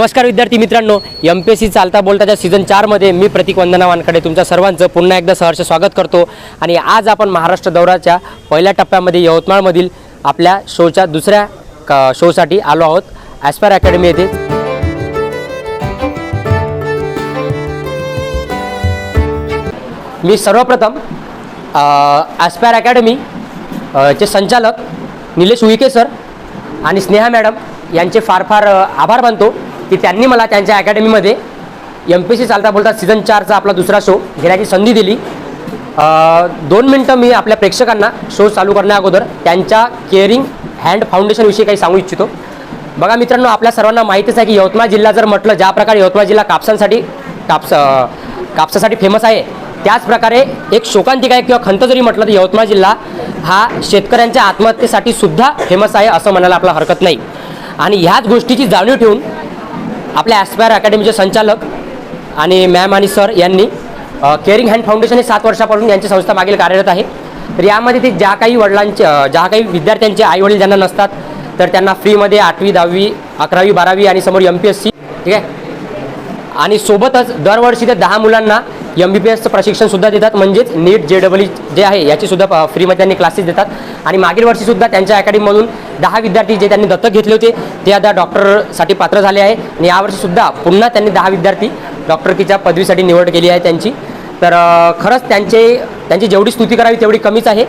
नमस्कार विद्यार्थी मित्रांनो एम पी एस सी चालता बोलताच्या सीझन चारमध्ये मी प्रतीक वंदना वानकडे तुमच्या सर्वांचं पुन्हा एकदा सहर्ष स्वागत करतो. आणि आज आपण महाराष्ट्र दौऱ्याच्या पहिल्या टप्प्यामध्ये यवतमाळमधील आपल्या शोच्या दुसऱ्या क शोसाठी आलो आहोत ॲस्पायर अकॅडमी येथे. मी सर्वप्रथम ॲस्पायर अकॅडमी चे संचालक निलेश उईके सर आणि स्नेहा मॅडम यांचे फार फार आभार मानतो. की त्यांनी मला त्यांच्या अकॅडमीमध्ये एम पी सी चालता बोलता सीझन चारचा आपला दुसरा शो घेण्याची संधी दिली. दोन मिनटं मी आपल्या प्रेक्षकांना शो चालू करण्या अगोदर त्यांच्या केअरिंग हँड फाउंडेशनविषयी काही सांगू इच्छितो. बघा मित्रांनो आपल्या सर्वांना माहितीच आहे की यवतमाळ जिल्हा जर म्हटलं ज्या प्रकारे यवतमाळ जिल्हा कापसांसाठी कापस कापसासाठी फेमस आहे त्याच प्रकारे एक शोकांतिका आहे किंवा खंत जरी म्हटलं तर यवतमाळ जिल्हा हा शेतकऱ्यांच्या आत्महत्येसाठी सुद्धा फेमस आहे असं म्हणायला आपला हरकत नाही. आणि ह्याच गोष्टीची जाणीव ठेवून आपल्या ॲस्पायर अकॅडमीचे संचालक आणि मॅम आणि सर यांनी केअरिंग हँड फाउंडेशन हे सात वर्षापासून यांची संस्था मागील कार्यरत आहे. तर यामध्ये ते ज्या काही वडिलांचे ज्या काही विद्यार्थ्यांचे आईवडील ज्यांना नसतात तर त्यांना फ्रीमध्ये आठवी दहावी अकरावी बारावी आणि समोर एम पी एस सी ठीक आहे? आणि सोबतच दरवर्षी ते दहा मुलांना एम बी पी एसचं प्रशिक्षणसुद्धा देतात. म्हणजेच नीट जे डबल जे आहे याचीसुद्धा प- फ्रीमध्ये त्यांनी क्लासेस देतात. आणि मागील वर्षीसुद्धा त्यांच्या अकॅडमीमधून दहा विद्यार्थी जे त्यांनी दत्तक घेतले होते ते आता डॉक्टरसाठी पात्र झाले आहे. आणि यावर्षीसुद्धा पुन्हा त्यांनी दहा विद्यार्थी डॉक्टरकीच्या पदवीसाठी निवड केली आहे त्यांची. तर खरंच त्यांचे त्यांची जेवढी स्तुती करावी तेवढी कमीच आहे.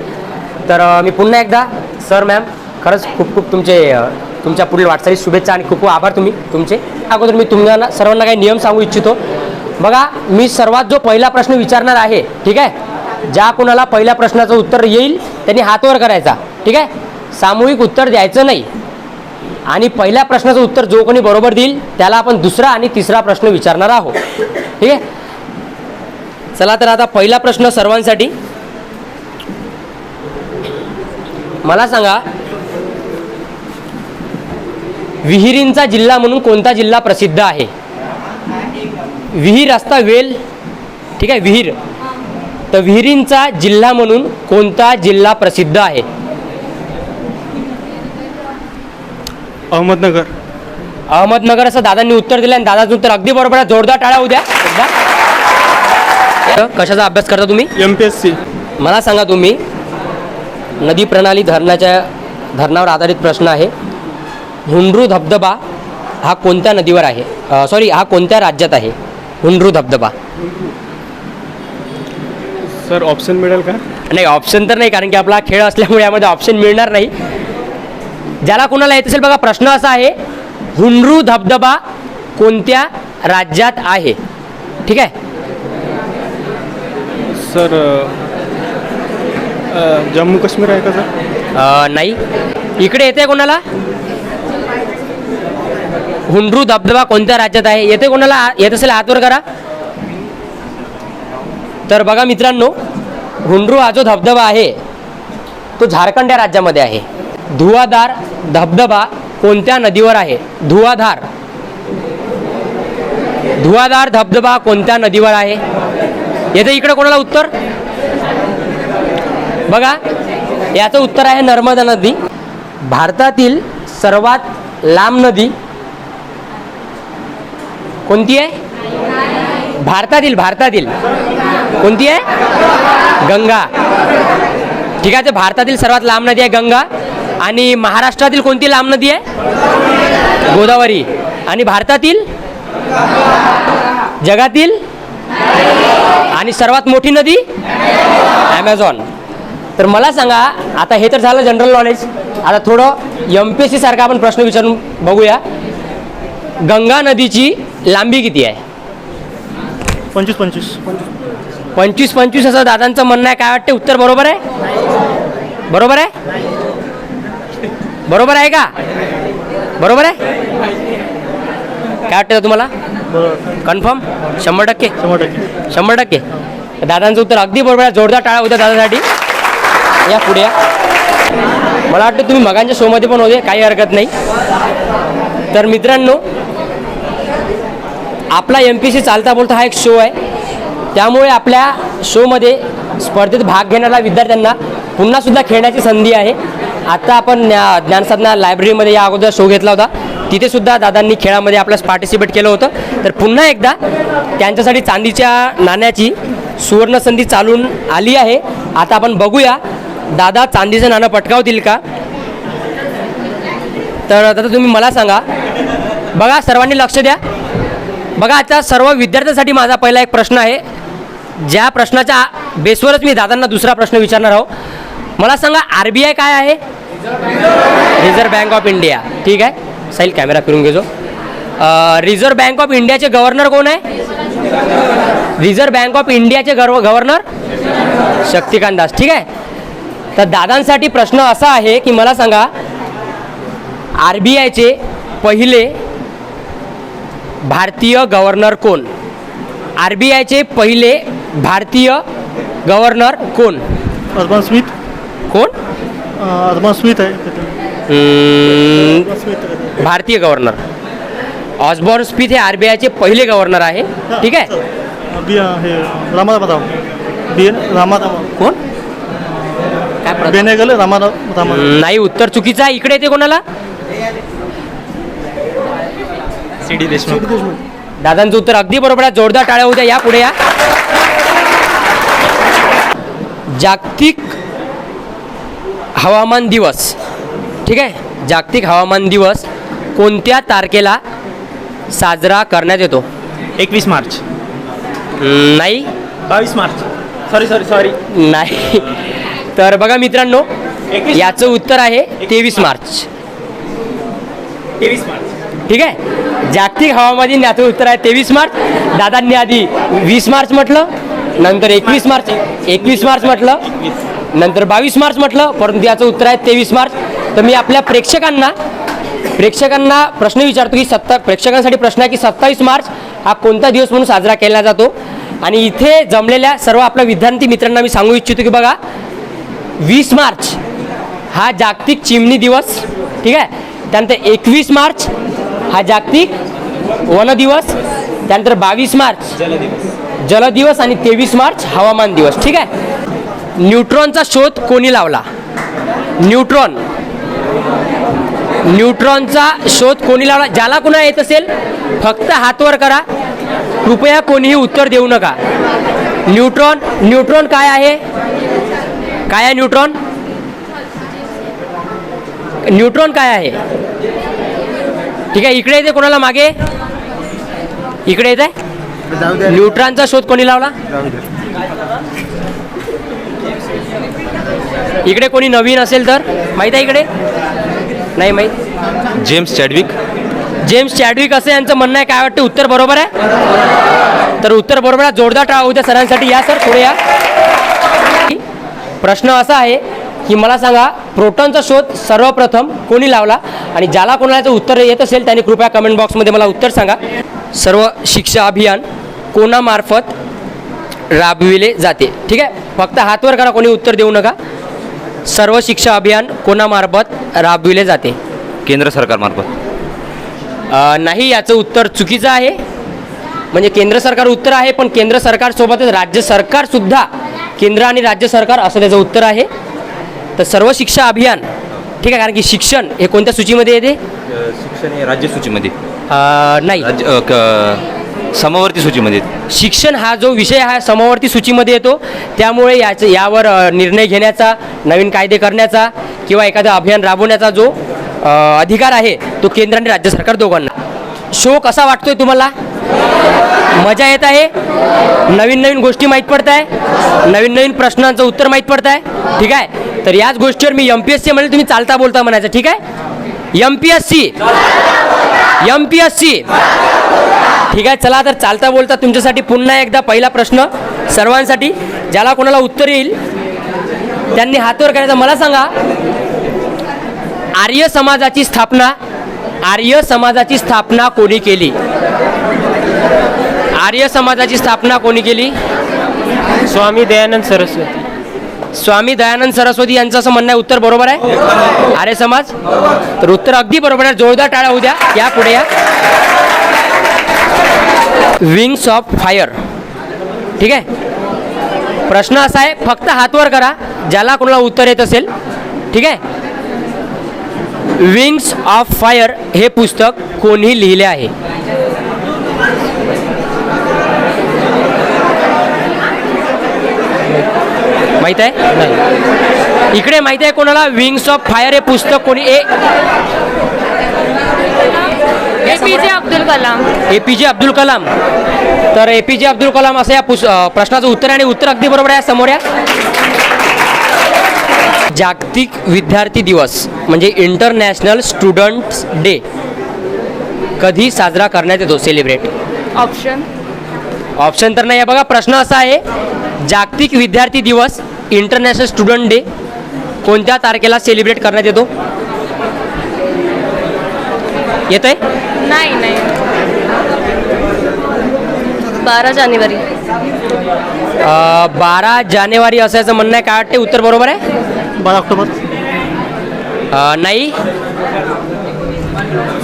तर मी पुन्हा एकदा सर मॅम खरंच खूप खूप तुमचे तुमच्या पुढील वाटचाली शुभेच्छा आणि खूप खूप आभार तुम्ही तुमचे. अगोदर मी तुम्हाला सर्वांना काही नियम सांगू इच्छितो. बघा मी सर्वात जो पहिला प्रश्न विचारणार आहे ठीक आहे? ज्या कोणाला पहिल्या प्रश्नाचं उत्तर येईल त्यांनी हातवर करायचा ठीक आहे? सामूहिक उत्तर द्यायचं नाही. आणि पहिल्या प्रश्नाचं उत्तर जो कोणी बरोबर देईल त्याला आपण दुसरा आणि तिसरा प्रश्न विचारणार आहोत. ठीक आहे? चला तर आता पहिला प्रश्न सर्वांसाठी. मला सांगा विहिरींचा जिल्हा म्हणून कोणता जिल्हा प्रसिद्ध आहे? विहीर असता वेल ठीक आहे विहीर. तर विहिरींचा जिल्हा म्हणून कोणता जिल्हा प्रसिद्ध आहे? अहमदनगर. अहमदनगर असं दादांनी उत्तर दिलं आणि दादाचं उत्तर अगदी बरोबर आहे. जोरदार टाळा उद्या. एकदा कशाचा अभ्यास करता तुम्ही? एम पी एस सी मला सांगा तुम्ही नदी प्रणाली धरणाच्या धरणावर आधारित प्रश्न आहे. हुंड्रू धबधबा हा कोणत्या नदीवर आहे? सॉरी हा कोणत्या राज्यात आहे? हुंड्रू धबधबा. सर ऑप्शन मिळेल का? नाही ऑप्शन तर नाही कारण की आपला खेळ असल्यामुळे यामध्ये ऑप्शन मिळणार नाही. ज्याला कोणाला येत असेल बघा प्रश्न असा आहे हुंड्रू धबधबा कोणत्या राज्यात आहे? ठीक आहे? सर अ, जम्मू काश्मीर आहे का सर? अ, नाही. इकडे येते कोणाला? हुंड्रू धबधबा कोणत्या राज्यात आहे? येते कोणाला? येत असेल हातवर करा. तर बघा मित्रांनो हुंड्रू हा जो धबधबा आहे तो झारखंड या राज्यामध्ये आहे. धुवाधार धबधबा कोणत्या नदीवर आहे? धुवाधार. धुवाधार धबधबा कोणत्या नदीवर आहे? येतं इकडे कोणाला उत्तर? बघा याचं उत्तर आहे नर्मदा नदी. भारतातील सर्वात लांब नदी कोणती आहे? भारतातील भारतातील. कोणती आहे? गंगा. ठीक आहे भारतातील सर्वात लांब नदी आहे गंगा. आणि महाराष्ट्रातील कोणती लांब नदी आहे? गोदावरी. आणि भारतातील? जगातील? आणि सर्वात मोठी नदी? ॲमेझॉन तर मला सांगा आता हे तर झालं जनरल नॉलेज आता थोडं एम पी एस सी सारखा आपण प्रश्न विचारून बघूया. गंगा नदीची लांबी किती आहे? पंचवीस पंचवीस. पंचवीस पंचवीस असं दादांचं म्हणणं आहे. काय वाटते उत्तर बरोबर आहे? बरोबर आहे? बरोबर आहे का? बरोबर आहे? काय वाटतं तुम्हाला? कन्फर्म शंभर टक्के? शंभर टक्के. शंभर टक्के. दादांचं उत्तर अगदी बरोबर आहे. जोरदार टाळा होत्या दादासाठी. या पुढे या. मला वाटतं तुम्ही मगांच्या शोमध्ये पण होते काही हरकत नाही. तर मित्रांनो आपला एम पी सी चालता बोलता हा एक शो आहे. त्यामुळे आपल्या शोमध्ये स्पर्धेत भाग घेणाऱ्या विद्यार्थ्यांना पुन्हा सुद्धा खेळण्याची संधी आहे. आता आपण ज्ञानसाधना लायब्ररीमध्ये या अगोदर शो घेतला होता. तिथे सुद्धा दादांनी खेळामध्ये आपल्यास पार्टिसिपेट केलं होतं. तर पुन्हा एकदा त्यांच्यासाठी चांदीच्या नाण्याची सुवर्णसंधी चालून आली आहे. आता आपण बघूया. दादा चांदीचं नाणं पटकावतील का? तर आता तुम्ही मला सांगा. बघा सर्वांनी लक्ष द्या. बघा आता सर्व विद्यार्थ्यांसाठी माझा पहिला एक प्रश्न आहे. ज्या प्रश्नाच्या बेसवरच मी दादांना दुसरा प्रश्न विचारणार आहोत मला सांगा आर बी आय काय आहे? रिझर्व्ह बँक ऑफ इंडिया ठीक आहे? साईल कॅमेरा फिरून घेजो. रिझर्व्ह बँक ऑफ इंडियाचे गव्हर्नर कोण आहे? रिझर्व्ह बँक ऑफ इंडियाचे गर्व गव्हर्नर शक्तिकांत दास. ठीक आहे? तर दादांसाठी प्रश्न असा आहे की मला सांगा आर बी आयचे पहिले भारतीय गव्हर्नर कोण? आर बी आयचे पहिले भारतीय गव्हर्नर कोण? Urban Smith. कोण? स्मिथ आहे. भारतीय गव्हर्नर ऑसबॉर्न स्मिथ हे आर बी आयचे पहिले गव्हर्नर आहे. ठीक आहे? हे रामाराव बी रामाराव कोण? काय रामाराव रामाराव नाही उत्तर चुकीचं आहे. इकडे येते कोणाला? C D Deshmukh. दादांचं उत्तर अगदी बरोबर आहे. जोरदार टाळ्या होत्या या पुढे या. जागतिक हवामान दिवस. ठीक आहे? जागतिक हवामान दिवस कोणत्या तारखेला साजरा करण्यात येतो? एकवीस मार्च. नाही. बावीस मार्च. सॉरी सॉरी सॉरी नाही. तर बघा मित्रांनो एकवीस याचं उत्तर आहे तेवीस मार्च. तेवीस मार्च. ठीक आहे? जागतिक हवामान दिन याचं उत्तर आहे तेवीस मार्च. दादांनी आधी वीस मार्च म्हटलं नंतर एकवीस मार्च. एकवीस मार्च म्हटलं. नंतर बावीस मार्च म्हटलं परंतु याचं उत्तर आहे तेवीस मार्च. तर मी आपल्या प्रेक्षकांना प्रेक्षकांना प्रश्न विचारतो की सत्ता प्रेक्षकांसाठी प्रश्न आहे की सत्तावीस मार्च हा कोणता दिवस म्हणून साजरा केला जातो? आणि इथे जमलेल्या सर्व आपल्या विद्यार्थी मित्रांना मी सांगू इच्छितो की बघा वीस मार्च हा जागतिक चिमणी दिवस ठीक आहे? त्यानंतर एकवीस मार्च हा जागतिक वन दिवस त्यानंतर बावीस मार्च जल दिवस आणि तेवीस मार्च हवामान दिवस ठीक आहे? न्यूट्रॉनचा शोध कोणी लावला? न्यूट्रॉन. न्यूट्रॉनचा शोध कोणी लावला? ज्याला कुणा येत असेल फक्त हातवर करा. कृपया कोणीही उत्तर देऊ नका. न्यूट्रॉन न्यूट्रॉन काय आहे? काय आहे न्यूट्रॉन? न्यूट्रॉन काय आहे? ठीक आहे इकडे येते कोणाला मागे? इकडे येत? आहे न्यूट्रॉनचा शोध कोणी लावला? इकडे कोणी नवीन असेल तर? माहीत आहे इकडे? नाही माहीत. James Chadwick. जेम्स चॅडविक असं यांचं म्हणणं आहे काय वाटतं? उत्तर बरोबर आहे? तर उत्तर बरोबर आहे. जोरदार टाळा उद्या सरांसाठी. या सर पुढे या. प्रश्न असा आहे की मला सांगा प्रोटॉनचा शोध सर्वप्रथम कोणी लावला? आणि ज्याला कोणाला उत्तर येत असेल त्यांनी कृपया कमेंट बॉक्समध्ये मला उत्तर सांगा. सर्व शिक्षा अभियान कोणामार्फत राबविले जाते. ठीक आहे? फक्त हातवर करा कोणी उत्तर देऊ नका. सर्व शिक्षा अभियान कोणामार्फत राबविले जाते? केंद्र सरकारमार्फत. नाही याचं उत्तर चुकीचं आहे. म्हणजे केंद्र सरकार उत्तर आहे पण केंद्र सरकारसोबतच राज्य सरकारसुद्धा केंद्र आणि राज्य सरकार असं त्याचं उत्तर आहे. तर सर्व शिक्षा अभियान ठीक आहे कारण की शिक्षण हे कोणत्या सूचीमध्ये येते? शिक्षण हे राज्य सूचीमध्ये नाही समवर्ती सूचीमध्ये. शिक्षण हा जो विषय हा समवर्ती सूचीमध्ये येतो त्यामुळे याचं यावर निर्णय घेण्याचा नवीन कायदे करण्याचा किंवा एखादं अभियान राबवण्याचा जो अधिकार आहे तो केंद्र आणि राज्य सरकार दोघांना. शो कसा वाटतोय तुम्हाला? मजा येत आहे? नवीन नवीन गोष्टी माहीत पडत आहे नवीन नवीन प्रश्नांचं उत्तर माहीत पडत आहे ठीक आहे? तर याच गोष्टीवर मी एम पी एस सी म्हणजे तुम्ही चालता बोलता म्हणायचं ठीक आहे? M P S C M P S C ठीक आहे चला तर चालता बोलता तुमच्यासाठी पुन्हा एकदा पहिला प्रश्न सर्वांसाठी ज्याला कोणाला उत्तर येईल त्यांनी हातवर करायचं. मला सांगा आर्य समाजाची स्थापना आर्य समाजाची स्थापना कोणी केली? आर्य समाजाची स्थापना कोणी केली? स्वामी दयानंद सरस्वती. स्वामी दयानंद सरस्वती यांचं असं म्हणणं आहे उत्तर बरोबर आहे? आर्य समाज? तर उत्तर अगदी बरोबर आहे जोरदार टाळ्या होऊ द्या या पुढे या. विंग्स ऑफ फायर ठीक आहे? प्रश्न असा आहे फक्त हातवर करा ज्याला कोणाला उत्तर येत असेल. ठीक आहे? विंग्स ऑफ फायर हे पुस्तक कोणी लिहिले आहे. माहीत आहे? नाही. इकडे माहिती आहे कोणाला? विंग्स ऑफ फायर हे पुस्तक कोणी ए ए पी जे अब्दुल कलाम. ए पी जे अब्दुल कलाम. तर ए पी जे अब्दुल कलाम असं या पुस अ, प्रश्नाचं उत्तर आहे आणि उत्तर अगदी बरोबर आहे समोर या. जागतिक विद्यार्थी दिवस म्हणजे इंटरनॅशनल स्टुडंट्स डे कधी साजरा करण्यात येतो? सेलिब्रेट ऑप्शन ऑप्शन तर नाही आहे बघा प्रश्न असा आहे. जागतिक विद्यार्थी दिवस इंटरनॅशनल स्टुडंट डे कोणत्या तारखेला सेलिब्रेट करण्यात येतो? येत आहे नाही नाही. बारा जानेवारी. बारा जानेवारी असायचं म्हणणं आहे. काय वाटते उत्तर बरोबर आहे? बारा ऑक्टोबर. अ, नाही.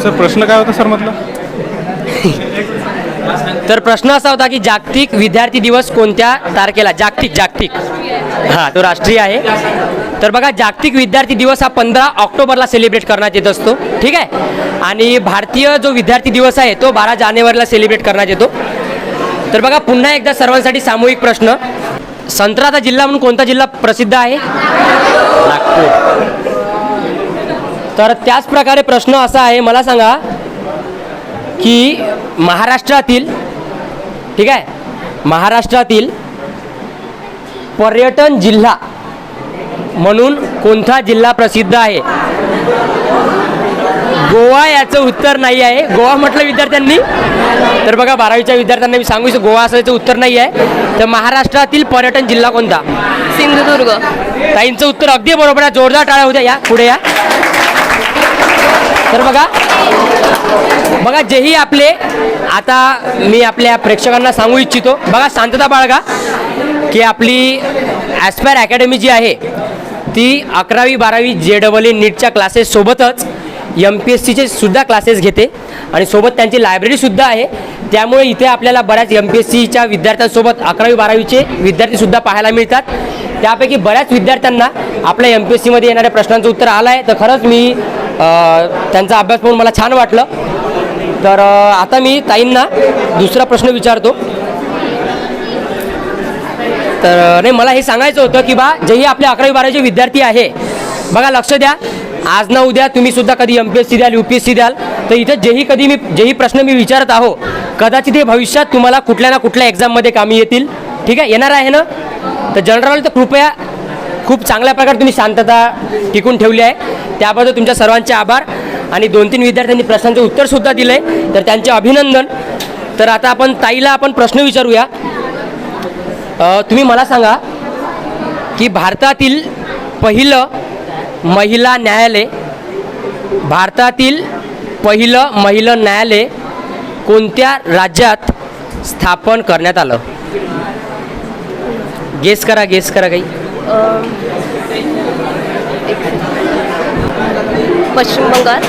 सर प्रश्न काय होता सर म्हटलं? तर प्रश्न असा होता की जागतिक विद्यार्थी दिवस कोणत्या तारखेला? जागतिक जागतिक. हां तो राष्ट्रीय आहे. तर बघा जागतिक विद्यार्थी दिवस हा पंधरा ऑक्टोबरला सेलिब्रेट करण्यात येत असतो. ठीक आहे? आणि भारतीय जो विद्यार्थी दिवस आहे तो बारा जानेवारीला सेलिब्रेट करण्यात येतो. तर बघा पुन्हा एकदा सर्वांसाठी सामूहिक प्रश्न. संत्राचा जिल्हा म्हणून कोणता जिल्हा प्रसिद्ध आहे? नागपूर. तर त्याच प्रकारे प्रश्न असा आहे मला सांगा की महाराष्ट्रातील ठीक आहे? महाराष्ट्रातील पर्यटन जिल्हा म्हणून कोणता जिल्हा प्रसिद्ध आहे? गोवा याचं उत्तर नाही आहे. गोवा म्हटलं विद्यार्थ्यांनी? तर बघा बारावीच्या विद्यार्थ्यांना मी सांगू इच्छितो गोवा असं याचं उत्तर नाही आहे. तर महाराष्ट्रातील पर्यटन जिल्हा कोणता? सिंधुदुर्ग. ताईंचं उत्तर अगदी बरोबर आहे. जोरदार टाळ्या होत्या या. पुढे या. तर बघा बघा जेही आपले आता मी आपल्या प्रेक्षकांना सांगू इच्छितो. बघा शांतता बाळगा की आपली ॲस्पायर अकॅडमी जी आहे ती अकरावी बारावी जे डबल ई नीटच्या क्लासेससोबतच एम पी एस सीचे सुद्धा क्लासेस घेते. आणि सोबत त्यांची लायब्ररीसुद्धा आहे. त्यामुळे इथे आपल्याला बऱ्याच एम पी एस सीच्या विद्यार्थ्यांसोबत अकरावी बारावीचे विद्यार्थीसुद्धा पाहायला मिळतात. त्यापैकी बऱ्याच विद्यार्थ्यांना आपल्या एम पी एस सीमध्ये येणाऱ्या प्रश्नांचं उत्तर आलं आहे तर खरंच मी त्यांचा अभ्यास पाहून मला छान वाटलं. तर आता मी ताईंना दुसरा प्रश्न विचारतो. तर नाही मला हे सांगायचं होतं की बा जेही आपले अकरावी बारावीचे विद्यार्थी आहे बघा लक्ष द्या. आज ना उद्या तुम्ही सुद्धा कधी एम पी एस सी द्याल यू पी एस सी द्याल तर इथं जेही कधी मी जेही प्रश्न मी विचारत आहो कदाचित हे भविष्यात तुम्हाला कुठल्या ना कुठल्या एक्झाममध्ये कामी येतील. ठीक आहे? येणार आहे ना? तर जनरल तर कृपया खूप चांगल्या प्रकारे तुम्ही शांतता टिकून ठेवली आहे. त्याबद्दल तुमच्या सर्वांचे आभार आणि दोन तीन विद्यार्थ्यांनी प्रश्नांचं उत्तरसुद्धा दिलं आहे तर त्यांचे अभिनंदन. तर आता आपण ताईला आपण प्रश्न विचारूया. तुम्ही मला सांगा की भारतातील पहिलं महिला न्यायालय भारतातील पहिलं महिला न्यायालय कोणत्या राज्यात स्थापन करण्यात आलं? गेस करा गेस करा काही. पश्चिम बंगाल.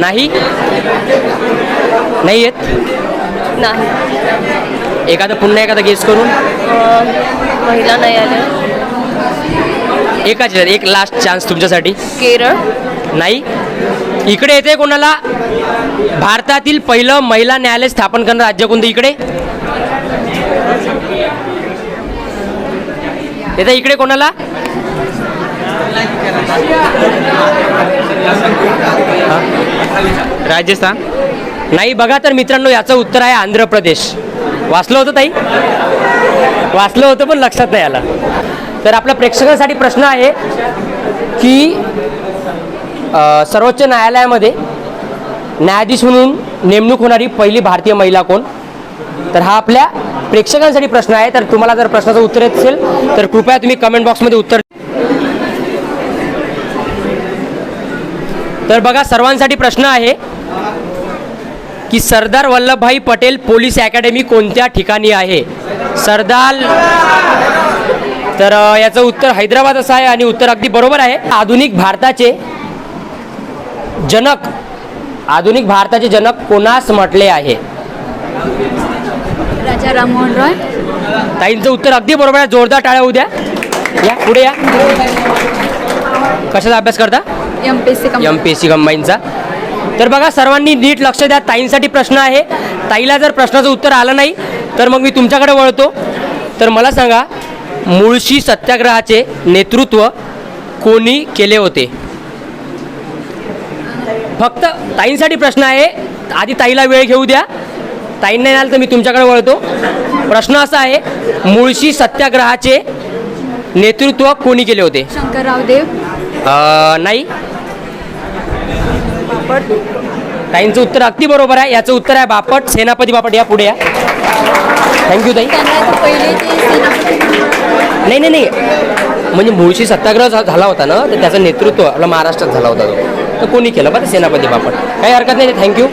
नाही. नाही येत? नाही. एखादं पुन्हा एखादा गेस करून? महिला न्यायालय. एकाच एक लास्ट चान्स तुमच्यासाठी. केरळ. नाही. इकडे येते कोणाला? भारतातील पहिलं महिला न्यायालय स्थापन करणारं राज्य कोणतं इकडे? येतं इकडे कोणाला? राजस्थान. नाही बघा तर मित्रांनो याचं उत्तर आहे आंध्र प्रदेश. वाचलं होतं ताई? वाचलं होतं पण लक्षात नाही आलं. तर आपल्या प्रेक्षकांसाठी प्रश्न आहे की सर्वोच्च न्यायालयामध्ये न्यायाधीश म्हणून नेमणूक होणारी पहिली भारतीय महिला कोण? तर हा आपल्या प्रेक्षकांसाठी प्रश्न आहे. तर तुम्हाला जर प्रश्नाचं उत्तर येत असेल तर कृपया तुम्ही कमेंट बॉक्समध्ये उत्तर तर बघा सर्वांसाठी प्रश्न आहे की सरदार वल्लभभाई पटेल पोलीस अकॅडमी कोणत्या ठिकाणी आहे? सरदार तर याचं उत्तर हैदराबाद असं आहे आणि उत्तर अगदी बरोबर आहे. आधुनिक भारताचे जनक आधुनिक भारताचे जनक कोणास म्हटले आहे? राजा राममोहन रॉय. ताईंचं उत्तर अगदी बरोबर आहे. जोरदार टाळ्या उद्या. या पुढे या. कशाचा अभ्यास करता? M P S C M P S C कंबाईनचा तर बघा सर्वांनी नीट लक्ष द्या. ताईंसाठी प्रश्न आहे. ताईला जर प्रश्नाचं उत्तर आलं नाही तर मग मी तुमच्याकडे वळतो. तर मला सांगा मुळशी सत्याग्रहाचे नेतृत्व कोणी केले होते? फक्त ताईंसाठी प्रश्न आहे. आधी ताईला वेळ घेऊ द्या. ताईंना नाही आलं तर मी तुमच्याकडे वळतो. प्रश्न असा आहे मुळशी सत्याग्रहाचे नेतृत्व कोणी केले होते? शंकरराव देव. अ, नाही ताईंचं उत्तर अगदी बरोबर आहे. याचं उत्तर आहे बापट. सेनापती बापट या पुढे या. थँक्यू ताई. नाही नाही नाही. म्हणजे मुळशी सत्याग्रह झाला होता ना तर त्याचं नेतृत्व आपल्या महाराष्ट्रात झाला होता तो. तर कोणी केलं बरं सेनापती बापट? काही हरकत नाही थँक्यू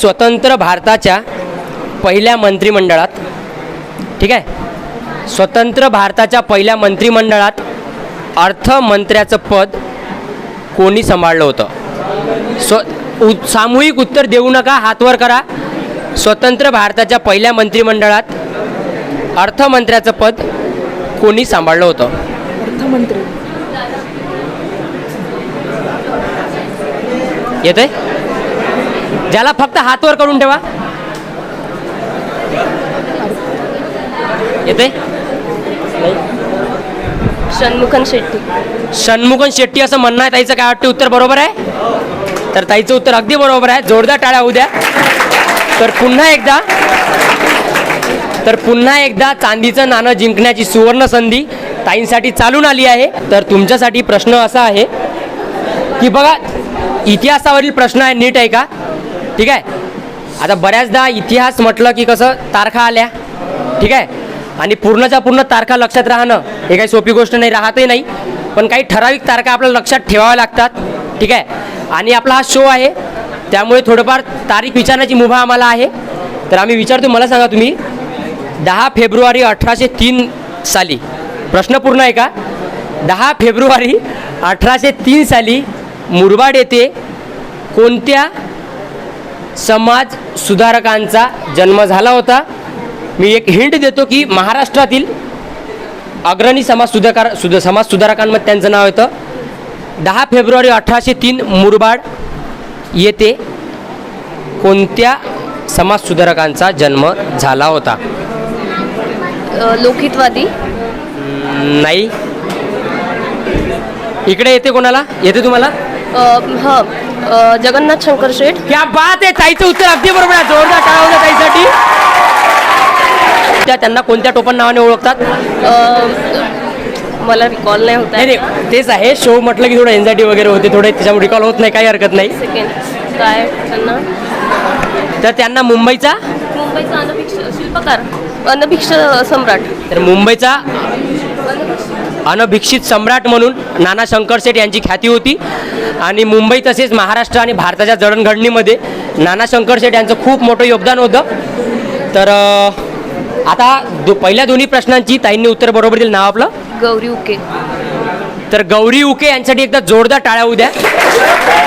स्वतंत्र भारताच्या पहिल्या मंत्रिमंडळात ठीक आहे? स्वतंत्र भारताच्या पहिल्या मंत्रिमंडळात अर्थमंत्र्याचं पद कोणी सांभाळलं होतं? स्व उ सामूहिक उत्तर देऊ नका हातवर करा. स्वतंत्र भारताच्या पहिल्या मंत्रिमंडळात अर्थमंत्र्याचं पद कोणी सांभाळलं होतं? अर्थमंत्री. येतंय? ज्याला फक्त हातवर करून ठेवा. येते षण्मुखन शेट्टी. षण्मुखन शेट्टी असं म्हणणं आहे ताईचं काय वाटतं? उत्तर बरोबर आहे? तर ताईचं उत्तर अगदी बरोबर आहे. जोरदार टाळ्या उद्या द्या. तर पुन्हा एकदा तर पुन्हा एकदा चांदीचं नाणं जिंकण्याची सुवर्ण संधी ताईंसाठी चालून आली आहे. तर तुमच्यासाठी प्रश्न असा आहे की बघा इतिहासावरील प्रश्न आहे नीट आहे का? ठीक आहे? आता बऱ्याचदा इतिहास म्हटलं की कसं तारखा आल्या. ठीक आहे? आणि पूर्णच्या पूर्ण तारखा लक्षात राहणं हे काही सोपी गोष्ट नाही राहतही नाही. पण काही ठराविक तारखा आपल्याला लक्षात ठेवाव्या लागतात. ठीक आहे? आणि आपला हा शो आहे. त्यामुळे थोडंफार तारीख विचारण्याची मुभा आम्हाला आहे. तर आम्ही विचारतो मला सांगा तुम्ही दहा फेब्रुवारी अठराशे तीन साली प्रश्न पूर्ण आहे का? दहा फेब्रुवारी अठराशे तीन साली मुरबाड येथे कोणत्या समाज सुधारकांचा जन्म झाला होता? मी एक हिंट देतो की महाराष्ट्रातील अग्रणी समाज सुधारकार सुध समाज सुधारकांमध्ये त्यांचं नाव येतं. दहा फेब्रुवारी अठराशे तीन मुरबाड येथे कोणत्या समाज सुधारकांचा जन्म झाला होता? लोकहितवादी. नाही. इकडे येते कोणाला? येते तुम्हाला? हा जगन्नाथ शंकर शेठ. क्या बात आहे ताईचं उत्तर अगदी बरोबर आहे. जोरदार टाळा होता ताईसाठी. त्या त्यांना कोणत्या टोपण नावाने ओळखतात? मला रिकॉल नाही होत आहे? नाही तेच आहे. शो म्हटलं की थोडं एन्झायटी वगैरे होते थोडे त्याच्यामुळे रिकॉल होत नाही काही हरकत नाही. सेकंड काय त्यांना? तर त्यांना मुंबईचा? मुंबईचा अनभिक्ष शिल्पकार. अनभिक्ष सम्राट. तर मुंबईचा? अनभिक्षित सम्राट म्हणून नाना शंकर शेठ यांची ख्याती होती. आणि मुंबई तसेच महाराष्ट्र आणि भारताच्या जडणघडणीमध्ये नाना शंकर शेठ यांचं खूप मोठं योगदान होतं. तर अं, आता दो पहिल्या दोन्ही प्रश्नांची ताईंनी उत्तर बरोबर दिलं. नाव आपलं? गौरी उके. तर गौरी उके यांसाठी एकदा जोरदार टाळ्या होऊ द्या.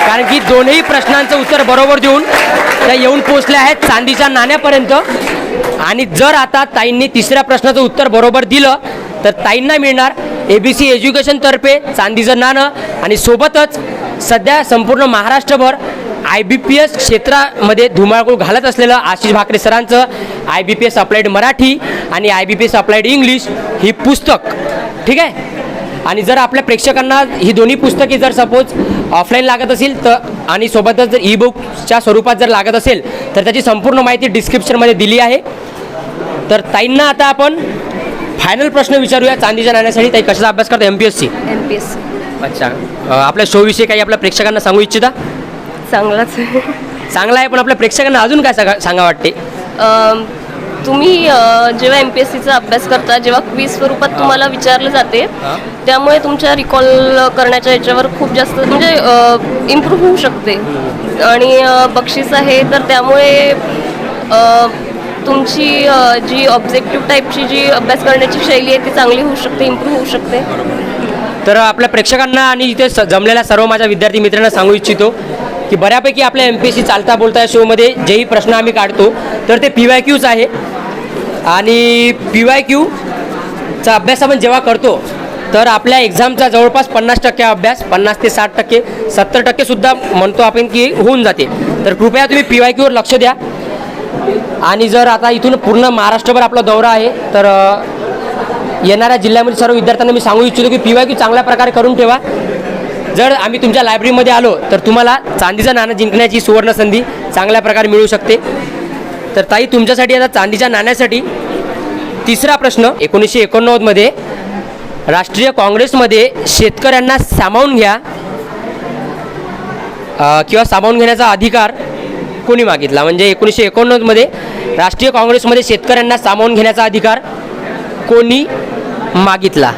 कारण की दोनही प्रश्नांचं उत्तर बरोबर देऊन त्या येऊन पोचल्या आहेत चांदीच्या नाण्यापर्यंत. आणि जर आता ताईंनी तिसऱ्या प्रश्नाचं उत्तर बरोबर दिलं तर ताईंना मिळणार ए बी सी एज्युकेशनतर्फे चांदीचं नाणं. आणि सोबतच सध्या संपूर्ण महाराष्ट्रभर आय बी पी एस क्षेत्रामध्ये धुमाकूळ घालत असलेलं आशिष भाकरे सरांचं I B P S applied Marathi आणि I B P S applied English ही पुस्तक. ठीक आहे? आणि जर आपल्या प्रेक्षकांना ही दोन्ही पुस्तके जर सपोज ऑफलाईन लागत असेल तर आणि सोबतच जर ई बुकच्या स्वरूपात जर लागत असेल तर त्याची संपूर्ण माहिती डिस्क्रिप्शनमध्ये दिली आहे. तर ताईंना आता आपण फायनल प्रश्न विचारूया. चांदीच्या नाण्यासाठी. ताई कशाचा अभ्यास करता? M P S C M P S अच्छा. अं, आपल्या शोविषयी काही आपल्या प्रेक्षकांना सांगू इच्छिता? चांगलाच आहे. चांगला आहे पण आपल्या प्रेक्षकांना अजून काय सांगा सांगा वाटते? अम, तुम्ही अ, जेव्हा एम पी एस सीचा अभ्यास करता जेव्हा क्वीज स्वरूपात तुम्हाला विचारलं जाते हा. त्यामुळे तुमच्या रिकॉल करण्याच्या याच्यावर खूप जास्त म्हणजे इम्प्रूव्ह होऊ शकते. आणि अ, बक्षीस आहे तर त्यामुळे अ, तुमची अ, जी ऑब्जेक्टिव्ह टाईपची जी अभ्यास करण्याची शैली आहे ती चांगली होऊ शकते इम्प्रूव्ह होऊ शकते. तर आपल्या प्रेक्षकांना आणि इथे स जमलेल्या सर्व माझ्या विद्यार्थी मित्रांना सांगू इच्छितो की बऱ्यापैकी आपल्या एम पी एस सी चालता बोलता या शोमध्ये जेही प्रश्न आम्ही काढतो तर ते पी वाय क्यूच आहे. आणि पी वाय क्यूचा अभ्यास आपण जेव्हा करतो तर आपल्या एक्झामचा जवळपास पन्नास टक्के अभ्यास पन्नास ते साठ टक्के सत्तर टक्केसुद्धा म्हणतो आपण की होऊन जाते. तर कृपया तुम्ही पी वाय क्यूवर लक्ष द्या. आणि जर आता इथून पूर्ण महाराष्ट्रभर आपला दौरा आहे तर येणाऱ्या जिल्ह्यामध्ये सर्व विद्यार्थ्यांना मी सांगू इच्छितो की पी वाय क्यू चांगल्या प्रकारे करून ठेवा. जर आम्ही तुमच्या लायब्ररीमध्ये आलो तर तुम्हाला चांदीचं नाणं जिंकण्याची सुवर्ण संधी चांगल्या प्रकारे मिळू शकते. तर ताई तुमच्यासाठी आता चांदीच्या नाण्यासाठी तिसरा प्रश्न एकोणीसशे एकोणनव्वदमध्ये राष्ट्रीय काँग्रेसमध्ये शेतकऱ्यांना सामावून घ्या किंवा सामावून घेण्याचा अधिकार कोणी मागितला? म्हणजे एकोणीसशे एकोणनव्वदमध्ये राष्ट्रीय काँग्रेसमध्ये शेतकऱ्यांना सामावून घेण्याचा अधिकार कोणी मागितला?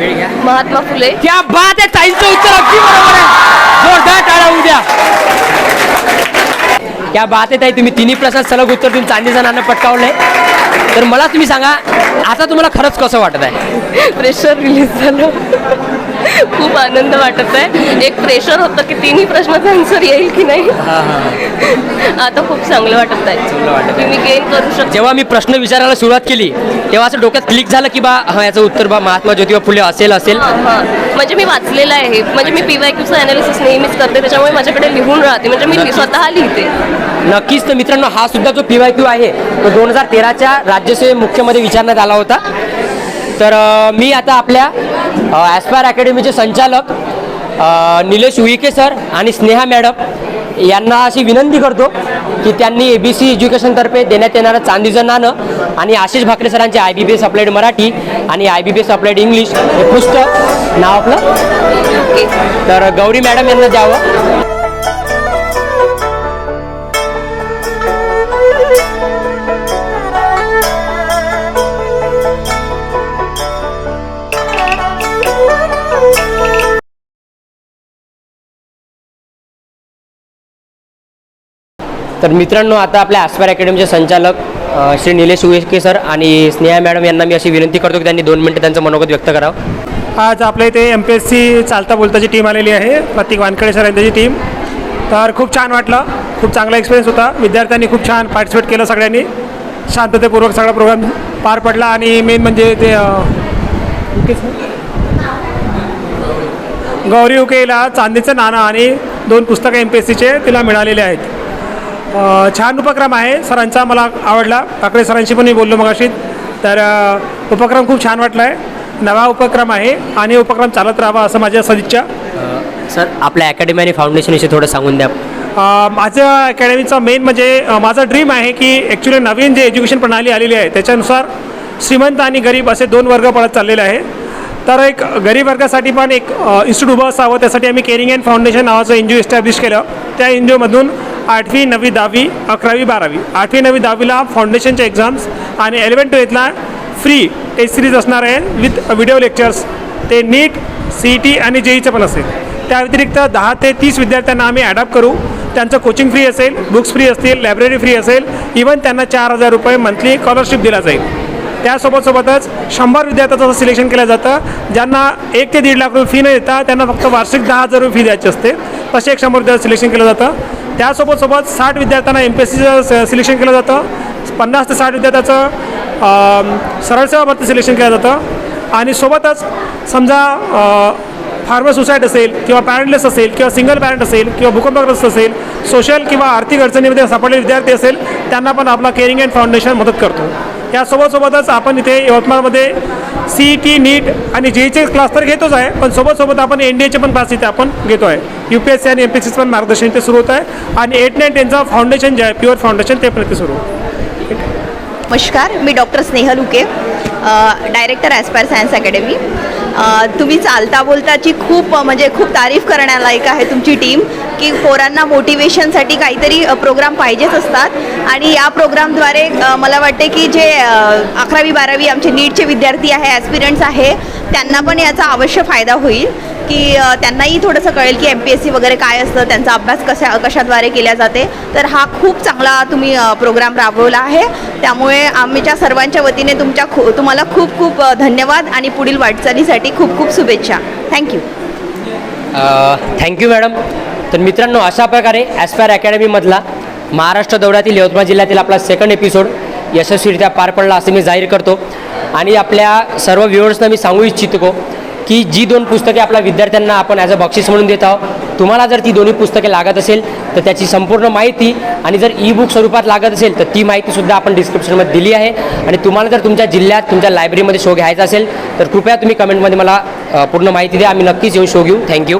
महात्मा फुले. क्या बात आहे ताईंचं उत्तर अगदी बरोबर आहे जोरदार टाळा होऊ द्या क्या बात आहे ताई तुम्ही तिन्ही प्रश्न सलग उत्तर देऊन चांदीचं नाणं पटकावलंय. तर मला तुम्ही सांगा आता तुम्हाला खरंच कसं वाटत आहे? प्रेशर रिलीज झालं. खूप आनंद वाटत आहे. एक प्रेशर होतं की तिन्ही प्रश्नाचं आन्सर येईल की नाही. आता खूप चांगलं वाटत आहे. की मी गेन करू शकते. जेव्हा मी प्रश्न विचारायला सुरुवात केली तेव्हा असं डोक्यात क्लिक झालं की बा हा याचं उत्तर बा महात्मा ज्योतिबा फुले असेल असेल. म्हणजे मी वाचलेलं आहे. म्हणजे मी पी वाय क्यूचं अनालिसिस नेहमीच करते त्याच्यामुळे माझ्याकडे लिहून राहते. म्हणजे मी स्वतः लिहिते. नक्कीच तर मित्रांनो हा सुद्धा जो पी वाय क्यू आहे तो दोन हजार तेराच्या राज्यसेवे मुख्यमध्ये विचारण्यात आला होता. तर मी आता आपल्या ॲस्पायर अकॅडमीचे संचालक निलेश उईके सर आणि स्नेहा मॅडम यांना अशी विनंती करतो की त्यांनी ए बी सी एज्युकेशनतर्फे देण्यात येणारं चांदीचं नाणं आणि Ashish Bhakare सरांचे I B B S applied Marathi आणि I B B S applied English हे पुस्तक नाव आपलं? तर गौरी मॅडम यांना द्यावं. तर मित्रांनो आता आपल्या आस्पार अकॅडमीचे संचालक श्री निलेश उयके सर आणि स्नेहा मॅडम यांना मी अशी विनंती करतो की त्यांनी दोन मिनटं त्यांचं मनोगत व्यक्त करावं. आज आपल्या इथे एम पी एस सी चालता बोलताची टीम आलेली आहे प्रतीक वानखेडे सर यांची टीम. तर खूप छान वाटलं खूप चांगला एक्सपिरियन्स होता. विद्यार्थ्यांनी खूप छान पार्टिसिपेट केलं सगळ्यांनी. शांततेपूर्वक सगळा प्रोग्राम पार पडला आणि मेन म्हणजे ते सर? गौरी उकेला चांदीचं नाणं आणि दोन पुस्तकं एम पी एस सीचे तिला मिळालेले आहेत. छान उपक्रम आहे. सरांचा मला आवडला. ठाकरे सरांशी पण मी बोललो मगाशी. तर उपक्रम खूप छान वाटला आहे नवा उपक्रम आहे आणि उपक्रम चालत राहावा असं माझ्या सदिच्छा. सर आपल्या अकॅडमी आणि फाउंडेशनविषयी थोडं सांगून द्या. अ, माझं अकॅडमीचा मेन म्हणजे माझा ड्रीम आहे की ॲक्च्युली नवीन जे एज्युकेशन प्रणाली आलेली आहे त्याच्यानुसार श्रीमंत आणि गरीब असे दोन वर्ग पडत चाललेले आहे. तर एक गरीब वर्गासाठी पण एक इन्स्टिट्यूट उभं असावं त्यासाठी आम्ही केरिंग अँड फाउंडेशन नावाचं एन जी ओ एस्टॅब्लिश केलं. त्या एन जी ओमधून आठवी नववी दहावी अकरावी बारावी. आठवी नववी दहावीला फाउंडेशनच्या एक्झाम्स आणि एलेवन ट्वेल्थला फ्री टेस्ट सिरीज असणार आहे विथ व्हिडिओ लेक्चर्स ते नीट सी ई टी आणि जेईचं पण असेल. त्या व्यतिरिक्त दहा ते तीस विद्यार्थ्यांना आम्ही ॲडॉप्ट करू. त्यांचं कोचिंग फ्री असेल बुक्स फ्री असतील लायब्ररी फ्री असेल. इवन त्यांना चार हजार रुपये मंथली स्कॉलरशिप दिला जाईल. त्यासोबत सोबतच शंभर विद्यार्थ्याचं सिलेक्शन केलं जातं. ज्यांना एक ते दीड लाख रुपये फी न देता त्यांना फक्त वार्षिक दहा हजार रुपये फी द्यायची असते. तसे एक शंभर विद्यार्थी सिलेक्शन केलं जातं. त्यासोबत सोबत साठ विद्यार्थ्यांना एम पी एस सीचं सिलेक्शन केलं जातं. पन्नास ते साठ विद्यार्थ्याचं सरळ सेवा सिलेक्शन केलं जातं. आणि सोबतच समजा फार्मर सुसाईड असेल किंवा पॅरेंटलेस असेल किंवा सिंगल पॅरेंट असेल किंवा भूकंपग्रस्त असेल सोशल किंवा आर्थिक अडचणीमध्ये सापडलेले विद्यार्थी असेल त्यांना पण आपला केअरिंग अँड फाउंडेशन मदत करतो. यासोबतसोबतच आपण इथे यवतमाळमध्ये सी ई टी नीट आणि जेईचे क्लास तर घेतोच आहे पण सोबतसोबत आपण एन डी एचे पण क्लास इथे आपण घेतो आहे. यू पी एस सी आणि एम पी एस सीचं पण मार्गदर्शन इथे सुरू होत आहे आणि एट नाईन टेनचं फाउंडेशन जे आहे प्युअर फाउंडेशन ते पण इथे सुरू नमस्कार मी doctor Snehal Uke director Aspire Science Academy तुम्ही चालता बोलताची खूप म्हणजे खूप तारीफ करण्यालायक आहे तुमची टीम की पोरांना मोटिवेशनसाठी काहीतरी प्रोग्राम पाहिजेच असतात. आणि या प्रोग्रामद्वारे मला वाटते की जे अकरावी बारावी आमचे नीटचे विद्यार्थी आहे ॲस्पिरंट्स आहे त्यांना पण याचा अवश्य फायदा होईल. की त्यांनाही थोडंसं कळेल की एम पी एस सी वगैरे काय असतं त्यांचा अभ्यास कशा कशाद्वारे केला जाते. तर हा खूप चांगला तुम्ही प्रोग्राम राबवला आहे. त्यामुळे आमच्या सर्वांच्या वतीने तुमच्या खू तुम्हाला खूप खूप धन्यवाद आणि पुढील वाटचालीसाठी खूप खूप शुभेच्छा. थँक्यू थँक्यू मॅडम तर मित्रांनो अशा प्रकारे ॲस्पायर अकॅडमीमधला महाराष्ट्र दौऱ्यातील यवतमाळ जिल्ह्यातील आपला सेकंड एपिसोड यशस्वीरित्या पार पडला असं मी जाहीर करतो. आणि आपल्या सर्व व्ह्युअर्सना मी सांगू इच्छितो की जी दोन पुस्तके आपल्या विद्यार्थ्यांना आपण ॲज अ बक्षीस म्हणून देत आहोत तुम्हाला जर ती दोन्ही पुस्तके लागत असेल तर त्याची संपूर्ण माहिती आणि जर ई बुक स्वरूपात लागत असेल तर ती माहितीसुद्धा आपण डिस्क्रिप्शनमध्ये दिली आहे. आणि तुम्हाला जर तुमच्या जिल्ह्यात तुमच्या लायब्ररीमध्ये शो घ्यायचा असेल तर कृपया तुम्ही कमेंटमध्ये मला पूर्ण माहिती द्या. आम्ही नक्कीच येऊन शो घेऊ. थँक्यू